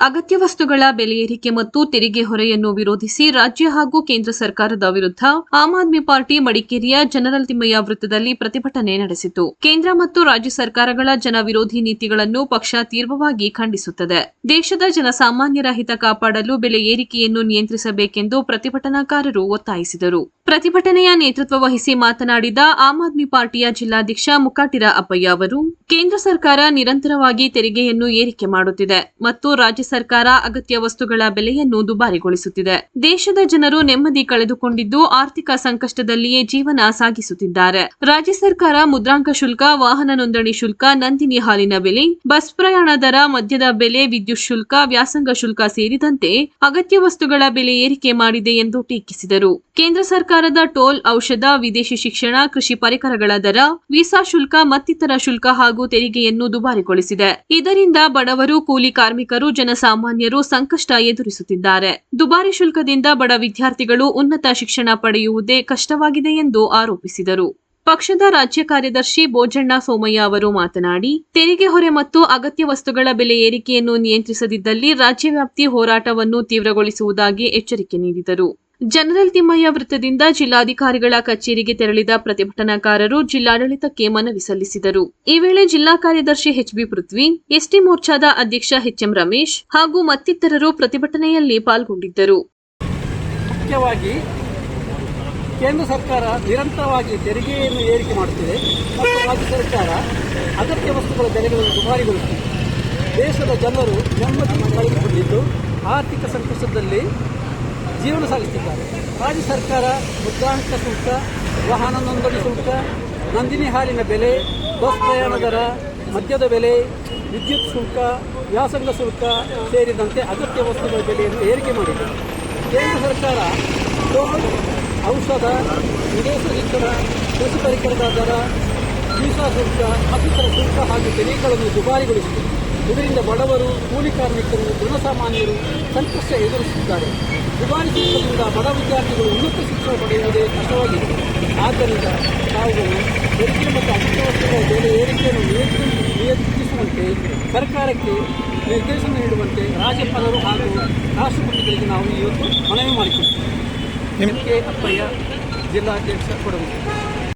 ಅಗತ್ಯ ವಸ್ತುಗಳ ಬೆಲೆ ಏರಿಕೆ ಮತ್ತು ತೆರಿಗೆ ಹೊರೆಯನ್ನು ವಿರೋಧಿಸಿ ರಾಜ್ಯ ಹಾಗೂ ಕೇಂದ್ರ ಸರ್ಕಾರದ ವಿರುದ್ಧ ಆಮ್ ಆದ್ಮಿ ಪಾರ್ಟಿ ಮಡಿಕೇರಿಯ ಜನರಲ್ ತಿಮ್ಮಯ್ಯ ವೃತ್ತದಲ್ಲಿ ಪ್ರತಿಭಟನೆ ನಡೆಸಿತು. ಕೇಂದ್ರ ಮತ್ತು ರಾಜ್ಯ ಸರ್ಕಾರಗಳ ಜನ ವಿರೋಧಿ ನೀತಿಗಳನ್ನು ಪಕ್ಷ ತೀವ್ರವಾಗಿ ಖಂಡಿಸುತ್ತದೆ. ದೇಶದ ಜನಸಾಮಾನ್ಯರ ಹಿತ ಕಾಪಾಡಲು ಬೆಲೆ ಏರಿಕೆಯನ್ನು ನಿಯಂತ್ರಿಸಬೇಕೆಂದು ಪ್ರತಿಭಟನಾಕಾರರು ಒತ್ತಾಯಿಸಿದರು. ಪ್ರತಿಭಟನೆಯ ನೇತೃತ್ವ ವಹಿಸಿ ಮಾತನಾಡಿದ ಆಮ್ ಆದ್ಮಿ ಪಾರ್ಟಿಯ ಜಿಲ್ಲಾಧ್ಯಕ್ಷ ಮುಕಾಟಿರ ಅಪ್ಪಯ್ಯ ಅವರು, ಕೇಂದ್ರ ಸರ್ಕಾರ ನಿರಂತರವಾಗಿ ತೆರಿಗೆಯನ್ನು ಏರಿಕೆ ಮಾಡುತ್ತಿದೆ ಮತ್ತು ರಾಜ್ಯ ಸರ್ಕಾರ ಅಗತ್ಯ ವಸ್ತುಗಳ ಬೆಲೆಯನ್ನು ದುಬಾರಿಗೊಳಿಸುತ್ತಿದೆ. ದೇಶದ ಜನರು ನೆಮ್ಮದಿ ಕಳೆದುಕೊಂಡಿದ್ದು ಆರ್ಥಿಕ ಸಂಕಷ್ಟದಲ್ಲಿಯೇ ಜೀವನ ಸಾಗಿಸುತ್ತಿದ್ದಾರೆ. ರಾಜ್ಯ ಸರ್ಕಾರ ಮುದ್ರಾಂಕ ಶುಲ್ಕ, ವಾಹನ ನೋಂದಣಿ ಶುಲ್ಕ, ನಂದಿನಿ ಹಾಲಿನ ಬೆಲೆ, ಬಸ್ ಪ್ರಯಾಣ ದರ, ಮದ್ಯದ ಬೆಲೆ, ವಿದ್ಯುತ್ ಶುಲ್ಕ, ವ್ಯಾಸಂಗ ಶುಲ್ಕ ಸೇರಿದಂತೆ ಅಗತ್ಯ ವಸ್ತುಗಳ ಬೆಲೆ ಏರಿಕೆ ಮಾಡಿದೆ ಎಂದು ಟೀಕಿಸಿದರು. ಕೇಂದ್ರ ಸರ್ಕಾರದ ಟೋಲ್ ಔಷಧ, ವಿದೇಶಿ ಶಿಕ್ಷಣ, ಕೃಷಿ ಪರಿಕರಗಳ ದರ, ವೀಸಾ ಶುಲ್ಕ ಮತ್ತಿತರ ಶುಲ್ಕ ಹಾಗೂ ತೆರಿಗೆಯನ್ನು ದುಬಾರಿಗೊಳಿಸಿದೆ. ಇದರಿಂದ ಬಡವರು, ಕೂಲಿ ಕಾರ್ಮಿಕರು, ಜನಸಾಮಾನ್ಯರು ಸಂಕಷ್ಟ ಎದುರಿಸುತ್ತಿದ್ದಾರೆ. ದುಬಾರಿ ಶುಲ್ಕದಿಂದ ಬಡ ವಿದ್ಯಾರ್ಥಿಗಳು ಉನ್ನತ ಶಿಕ್ಷಣ ಪಡೆಯುವುದೇ ಕಷ್ಟವಾಗಿದೆ ಎಂದು ಆರೋಪಿಸಿದರು. ಪಕ್ಷದ ರಾಜ್ಯ ಕಾರ್ಯದರ್ಶಿ ಬೋಜಣ್ಣ ಸೋಮಯ್ಯ ಅವರು ಮಾತನಾಡಿ, ತೆರಿಗೆ ಹೊರೆ ಮತ್ತು ಅಗತ್ಯ ವಸ್ತುಗಳ ಬೆಲೆ ಏರಿಕೆಯನ್ನು ನಿಯಂತ್ರಿಸದಿದ್ದಲ್ಲಿ ರಾಜ್ಯವ್ಯಾಪ್ತಿ ಹೋರಾಟವನ್ನು ತೀವ್ರಗೊಳಿಸುವುದಾಗಿ ಎಚ್ಚರಿಕೆ ನೀಡಿದರು. ಜನರಲ್ ತಿಮ್ಮಯ್ಯ ವೃತ್ತದಿಂದ ಜಿಲ್ಲಾಧಿಕಾರಿಗಳ ಕಚೇರಿಗೆ ತೆರಳಿದ ಪ್ರತಿಭಟನಾಕಾರರು ಜಿಲ್ಲಾಡಳಿತಕ್ಕೆ ಮನವಿ ಸಲ್ಲಿಸಿದರು. ಈ ವೇಳೆ ಜಿಲ್ಲಾ ಕಾರ್ಯದರ್ಶಿ ಎಚ್ಬಿ ಪೃಥ್ವಿ, ಎಸ್ಟಿ ಮೋರ್ಚಾದ ಅಧ್ಯಕ್ಷ ಎಚ್ಎಂ ರಮೇಶ್ ಹಾಗೂ ಮತ್ತಿತರರು ಪ್ರತಿಭಟನೆಯಲ್ಲಿ ಪಾಲ್ಗೊಂಡಿದ್ದರು. ಮುಖ್ಯವಾಗಿ ಕೇಂದ್ರ ಸರ್ಕಾರ ನಿರಂತರವಾಗಿ ತೆರಿಗೆಯನ್ನು ಏರಿಕೆ ಮಾಡುತ್ತಿದೆ ಮತ್ತು ರಾಜ್ಯ ಸರ್ಕಾರ ಅಗತ್ಯ ವಸ್ತುಗಳ ಬೆಲೆಗಳನ್ನು ದುಬಾರಿಗೊಳಿಸಿದೆ. ದೇಶದ ಜನರು ನೆಮ್ಮದಿ ಕಳೆದುಕೊಂಡಿದ್ದು ಆರ್ಥಿಕ ಸಂಕಷ್ಟದಲ್ಲಿ ಜೀವನ ಸಾಗಿಸುತ್ತಿದ್ದಾರೆ ರಾಜ್ಯ ಸರ್ಕಾರ ಮುದ್ರಾಂಕ ಶುಲ್ಕ, ವಾಹನ ನೋಂದಣಿ ಶುಲ್ಕ, ನಂದಿನಿ ಹಾಲಿನ ಬೆಲೆ, ಬಸ್ ಪ್ರಯಾಣ ದರ, ಮದ್ಯದ ಬೆಲೆ, ವಿದ್ಯುತ್ ಶುಲ್ಕ, ವ್ಯಾಸಂಗ ಶುಲ್ಕ ಸೇರಿದಂತೆ ಅಗತ್ಯ ವಸ್ತುಗಳ ಬೆಲೆಯನ್ನು ಏರಿಕೆ ಮಾಡಿದೆ. ಕೇಂದ್ರ ಸರ್ಕಾರ ಟೋಲ್ ಔಷಧ, ವಿದೇಶ ಶಿಕ್ಷಣ, ಕೃಷಿ ಪರಿಕರದ ದರ, ವೀಸಾ ಶುಲ್ಕ ಮತ್ತಿತರ ಶುಲ್ಕ ಹಾಗೂ ತೆರಿಗೆಗಳನ್ನು ದುಬಾರಿಗೊಳಿಸಿದೆ. ಇದರಿಂದ ಬಡವರು, ಕೂಲಿ ಕಾರ್ಮಿಕರು, ಜನಸಾಮಾನ್ಯರು ಸಂಕಷ್ಟ ಎದುರಿಸುತ್ತಿದ್ದಾರೆ. ದುಬಾರಿ ಶಿಕ್ಷಣದಿಂದ ಬಡ ವಿದ್ಯಾರ್ಥಿಗಳು ಉನ್ನತ ಶಿಕ್ಷಣ ಪಡೆಯುವುದೇ ಕಷ್ಟವಾಗಿದೆ. ಆದ್ದರಿಂದ ತಾವುಗಳು ತೆರಿಗೆ ಮತ್ತು ಅಗತ್ಯ ವಸ್ತುಗಳ ಬೆಲೆ ಏರಿಕೆಯನ್ನು ನಿಯಂತ್ರ- ನಿಯಂತ್ರಿಸುವಂತೆ ಸರ್ಕಾರಕ್ಕೆ ನಿರ್ದೇಶನ ನೀಡುವಂತೆ ರಾಜ್ಯಪಾಲರು ಹಾಗೂ ರಾಷ್ಟ್ರಪತಿಗಳಿಗೆ ನಾವು ಇವತ್ತು ಮನವಿ ಮಾಡಿಕೊಡ್ತೀವಿ. ಎಂ ಕೆ ಅಪ್ಪಯ್ಯ ಜಿಲ್ಲಾಧ್ಯಕ್ಷ ಕೊಡಬೇಕು